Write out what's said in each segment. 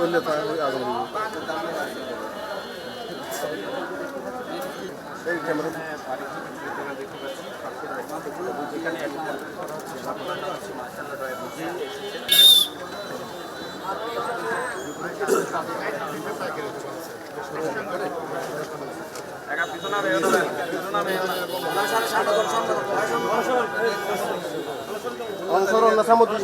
করলে তাহলে আগে এই ক্যামেরা অনুসরণ না। সামুদ্রিক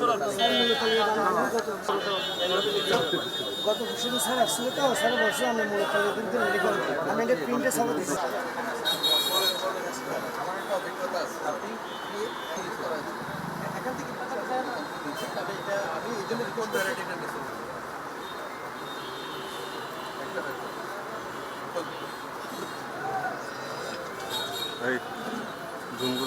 গত বছর স্যার আসছিল তো স্যার বলছে আমি মূলত কিন্তু আমি এটা প্রিন্টে সব ঝুমকো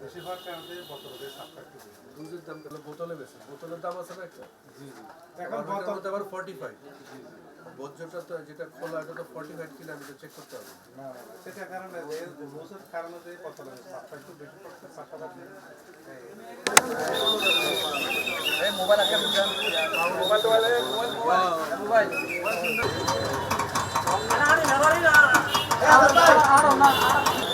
বেশিরভাগ কারণে বোতলের একটু বেশি। দুধের দাম তাহলে বোতলে বেশি বোতলের দাম আছে না একটা জি জি এখন বোতল আবার ফর্টি ফাইভ ভোজ্যটা তো যেটা খোলা এটা তো ফর্টি ফাইভ কিনা আমি তো চেক করতে হবে না না, না, সেটা কারণে রোজের কারণে যে বোতলের সাতটা একটু বেশি পড়ছে পাশাপাশি আদা কত যাওয়ার পরে কত বিক্রি হবে না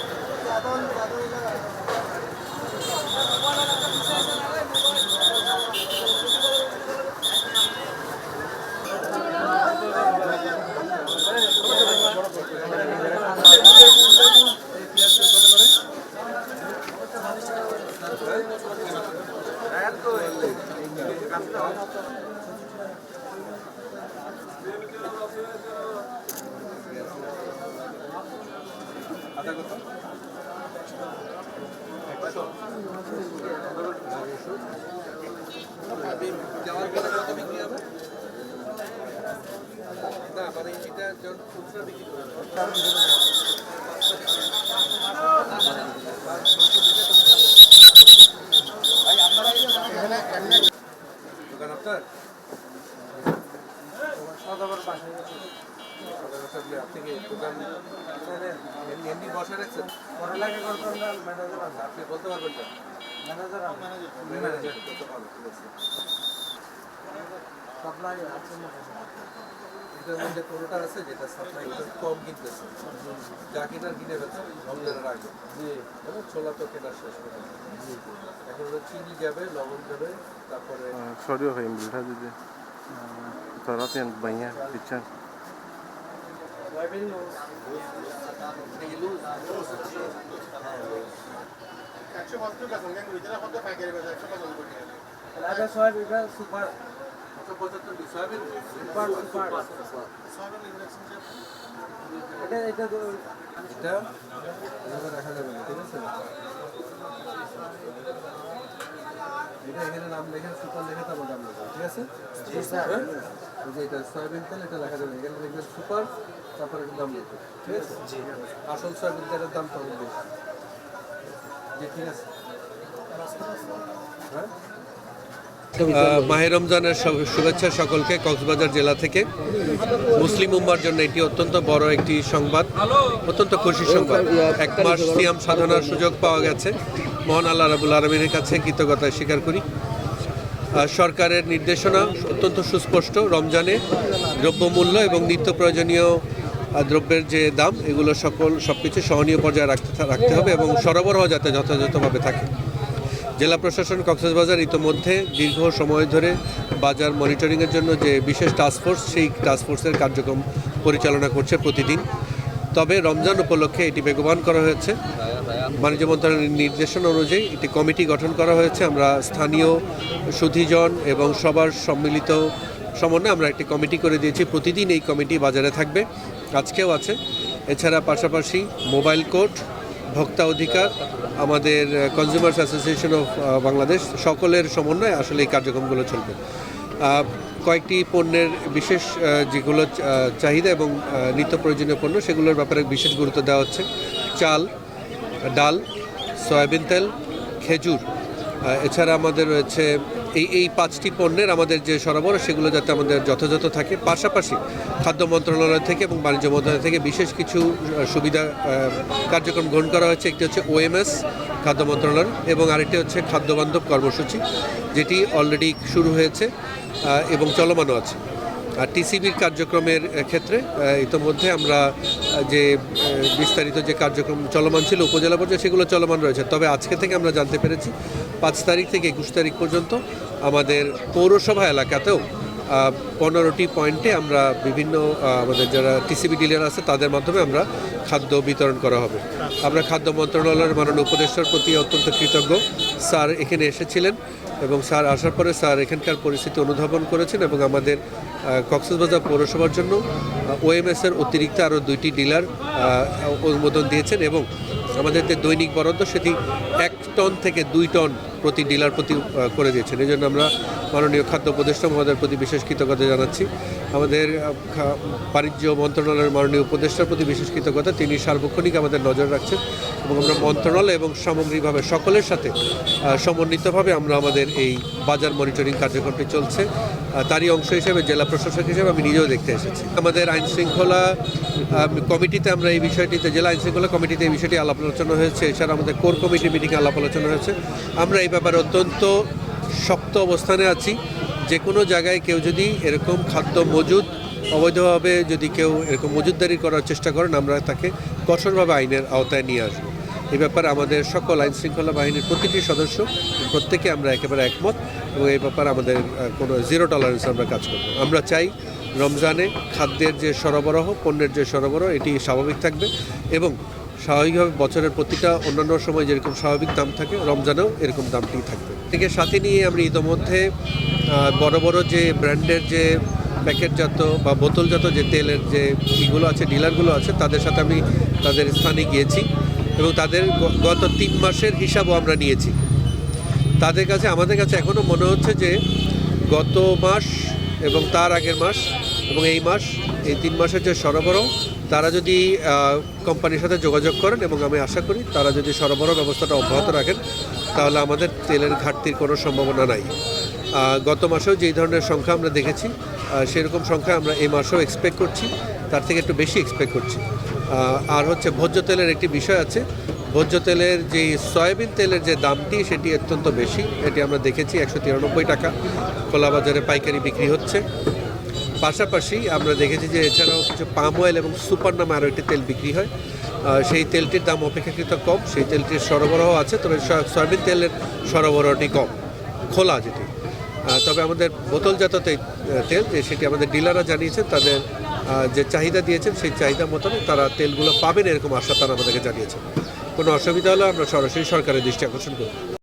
মানে এটা যখন খুচরা বিক্রি আপনি কি দোকান এমনি এমনি বসে রাখছেন আপনি বলতে পারবেন না ম্যানেজার বলতে পারবেন ঠিক আছে। এটার মধ্যে কোনোটা আছে যেটা সাপ্লাই কম কিনতেছে। যা কেনার কিনে ফেলছে রমজানের আগে। এবং ছোলা তো কেনার শেষ করে এখন হলো চিনি যাবে লবণ যাবে তারপরে Sorry, okay, bilha didi. Tarat yan, banyak, pichan. একশো পঁচাত্তর বেতন কেন ওইটা কত পাইকারি বেতন একশো পঁচাত্তর কোটি টাকা। এটা সব এটা সুপার এটা এটা তো এটা রাখা যাবে না ঠিক আছে এটা এখানে নাম লেখা সুপার লেখা তারপর দাম লেখা ঠিক আছে যে এটা সয়াবিন তেল এটা লেখা যাবে এখানে দেখবেন সুপার তারপরে দাম লিখবে ঠিক আছে? আসল সয়াবিন তেলের দাম তখন বেশি। জি ঠিক আছে। হ্যাঁ? মাহে রমজানের শুভেচ্ছা সকলকে কক্সবাজার জেলা থেকে। মুসলিম উম্মার জন্য এটি অত্যন্ত বড় একটি সংবাদ অত্যন্ত খুশি সংবাদ। এক মাস সিয়াম সাধনার সুযোগ পাওয়া গেছে। মহান আল্লাহ রাবুল আলমিনের কাছে কৃতজ্ঞতা স্বীকার করি। সরকারের নির্দেশনা অত্যন্ত সুস্পষ্ট, রমজানে দ্রব্যমূল্য এবং নিত্য প্রয়োজনীয় দ্রব্যের যে দাম, এগুলো সকল সব কিছু সহনীয় পর্যায়ে রাখতে রাখতে হবে এবং সরবরাহ যাতে যথাযথভাবে থাকে। জেলা প্রশাসন কক্সবাজার ইতোমধ্যে দীর্ঘ সময় ধরে বাজার মনিটরিংয়ের জন্য যে বিশেষ টাস্কফোর্স সেই টাস্কফোর্সের কার্যক্রম পরিচালনা করছে প্রতিদিন। তবে রমজান উপলক্ষে এটি বেগবান করা হয়েছে। বাণিজ্য মন্ত্রণালয়ের নির্দেশনা অনুযায়ী একটি কমিটি গঠন করা হয়েছে। আমরা স্থানীয় সুধীজন এবং সবার সম্মিলিত সমন্বয়ে আমরা একটি কমিটি করে দিয়েছি। প্রতিদিন এই কমিটি বাজারে থাকবে, আজকেও আছে। এছাড়া পাশাপাশি মোবাইল কোর্ট, ভোক্তা অধিকার, আমাদের কনজিউমার্স অ্যাসোসিয়েশন অফ বাংলাদেশ সকলের সমন্বয়ে আসলে এই কার্যক্রমগুলো চলবে। কয়েকটি পণ্যের বিশেষ যেগুলো চাহিদা এবং নিত্য প্রয়োজনীয় পণ্য, সেগুলোর ব্যাপারে বিশেষ গুরুত্ব দেওয়া হচ্ছে। চাল ডাল, সয়াবিন তেল, খেজুর। এছাড়া আমাদের রয়েছে এই এই পাঁচটি পণ্যের আমাদের যে সরবরাহ, সেগুলো যাতে আমাদের যথাযথ থাকে। পাশাপাশি খাদ্য মন্ত্রণালয় থেকে এবং বাণিজ্য মন্ত্রণালয় থেকে বিশেষ কিছু সুবিধা কার্যক্রম গ্রহণ করা হয়েছে। একটি হচ্ছে ওএমএস, খাদ্য মন্ত্রণালয়, এবং আরেকটি হচ্ছে খাদ্যবান্ধব কর্মসূচি, যেটি অলরেডি শুরু হয়েছে এবং চলমানও আছে। আর টিসিবির কার্যক্রমের ক্ষেত্রে ইতোমধ্যে আমরা যে বিস্তারিত যে কার্যক্রম চলমান ছিল, উপজেলা পর্যায়ে, সেগুলো চলমান রয়েছে। তবে আজকে থেকে আমরা জানতে পেরেছি, পাঁচ তারিখ থেকে একুশ তারিখ পর্যন্ত আমাদের পৌরসভা এলাকাতেও পনেরোটি পয়েন্টে আমরা বিভিন্ন আমাদের যারা টিসিবি ডিলার আছে তাদের মাধ্যমে আমরা খাদ্য বিতরণ করা হবে। আমরা খাদ্য মন্ত্রণালয়ের মাননীয় উপদেষ্টার প্রতি অত্যন্ত কৃতজ্ঞ। স্যার এখানে এসেছিলেন এবং স্যার আসার পরে স্যার এখানকার পরিস্থিতি অনুধাবন করেছেন এবং আমাদের কক্সবাজার পৌরসভার জন্য ওএমএস এর অতিরিক্ত আরও দুইটি ডিলার অনুমোদন দিয়েছেন এবং আমাদের যে দৈনিক বরাদ্দ, সেটি এক টন থেকে দুই টন প্রতি ডিলার প্রতি করে দিয়েছেন। এই জন্য আমরা মাননীয় খাদ্য উপদেষ্টা মহোদয়ের প্রতি বিশেষ কৃতজ্ঞতা জানাচ্ছি। আমাদের বাণিজ্য মন্ত্রণালয়ের মাননীয় উপদেষ্টার প্রতি বিশেষ কৃতজ্ঞতা। তিনি সার্বক্ষণিক আমাদের নজর রাখছেন। এবং আমরা মন্ত্রণালয় এবং সামগ্রিকভাবে সকলের সাথে সমন্বিতভাবে আমরা আমাদের এই বাজার মনিটরিং কার্যক্রমটি চলছে। তারই অংশ হিসেবে জেলা প্রশাসক হিসেবে আমি নিজেও দেখতে এসেছি। আমাদের আইন শৃঙ্খলা কমিটিতে আমরা এই বিষয়টিতে, জেলা আইন শৃঙ্খলা কমিটিতে এই বিষয়টি আলাপ আলোচনা হয়েছে। এছাড়া আমাদের কোর কমিটি মিটিংয়ে আলাপ আলোচনা হয়েছে। আমরা এই ব্যাপারে অত্যন্ত শক্ত অবস্থানে আছি। যে কোনো জায়গায় কেউ যদি এরকম খাদ্য মজুদ, অবৈধভাবে যদি কেউ এরকম মজুদদারি করার চেষ্টা করেন, আমরা তাকে কঠোরভাবে আইনের আওতায় নিয়ে আসব। এই ব্যাপারে আমাদের সকল আইন শৃঙ্খলা বাহিনীর প্রতিটি সদস্য, প্রত্যেকে আমরা একেবারে একমত এবং এই ব্যাপারে আমাদের কোনো জিরো টলারেন্স আমরা কাজ করব আমরা চাই রমজানে খাদ্যের যে সরবরাহ, পণ্যের যে সরবরাহ, এটি স্বাভাবিক থাকবে এবং স্বাভাবিকভাবে বছরের প্রতিটা অন্যান্য সময় যেরকম স্বাভাবিক দাম থাকে, রমজানেও এরকম দামটি থাকবে। থেকে সাথে নিয়ে আমরা ইতোমধ্যে বড় বড় যে ব্র্যান্ডের যে প্যাকেটজাত বা বোতলজাত যে তেলের যে ইগুলো আছে, ডিলারগুলো আছে, তাদের সাথে আমি তাদের স্থানে গিয়েছি। এবং তাদের গত তিন মাসের হিসাবও আমরা নিয়েছি। তাদের কাছে, আমাদের কাছে এখনও মনে হচ্ছে যে গত মাস এবং তার আগের মাস এবং এই মাস, এই তিন মাসের যে সরবরাহ, তারা যদি কোম্পানির সাথে যোগাযোগ করেন এবং আমি আশা করি তারা যদি সরবরাহ ব্যবস্থাটা অব্যাহত রাখেন, তাহলে আমাদের তেলের ঘাটতির কোনো সম্ভাবনা নাই। গত মাসেও যেই ধরনের সংখ্যা আমরা দেখেছি সেরকম সংখ্যা আমরা এই মাসেও এক্সপেক্ট করছি, তার থেকে একটু বেশি এক্সপেক্ট করছি। আর হচ্ছে ভোজ্য তেলের একটি বিষয় আছে। ভোজ্য তেলের যে সয়াবিন তেলের যে দামটি, সেটি অত্যন্ত বেশি। এটি আমরা দেখেছি, একশো তিরানব্বই টাকা। খোলা বাজারে পাইকারি বিক্রি হচ্ছে। পাশাপাশি আমরা দেখেছি যে এছাড়াও কিছু পাম অয়েল এবং সুপার নামে আরও একটি তেল বিক্রি হয়। সেই তেলটির দাম অপেক্ষাকৃত কম। সেই তেলটির সরবরাহ আছে, তবে সয়াবিন তেলের সরবরাহটি কম। খোলা যেটি। তবে আমাদের বোতলজাত তেল, যে সেটি আমাদের ডিলাররা জানিয়েছেন, তাদের যে চাহিদা দিয়েছেন, সেই চাহিদা মতন তারা তেলগুলো পাবেন এরকম আশা তারা আমাদেরকে জানিয়েছেন। কোনো অসুবিধা হলে আমরা সরাসরি সরকারের দৃষ্টি আকর্ষণ করব।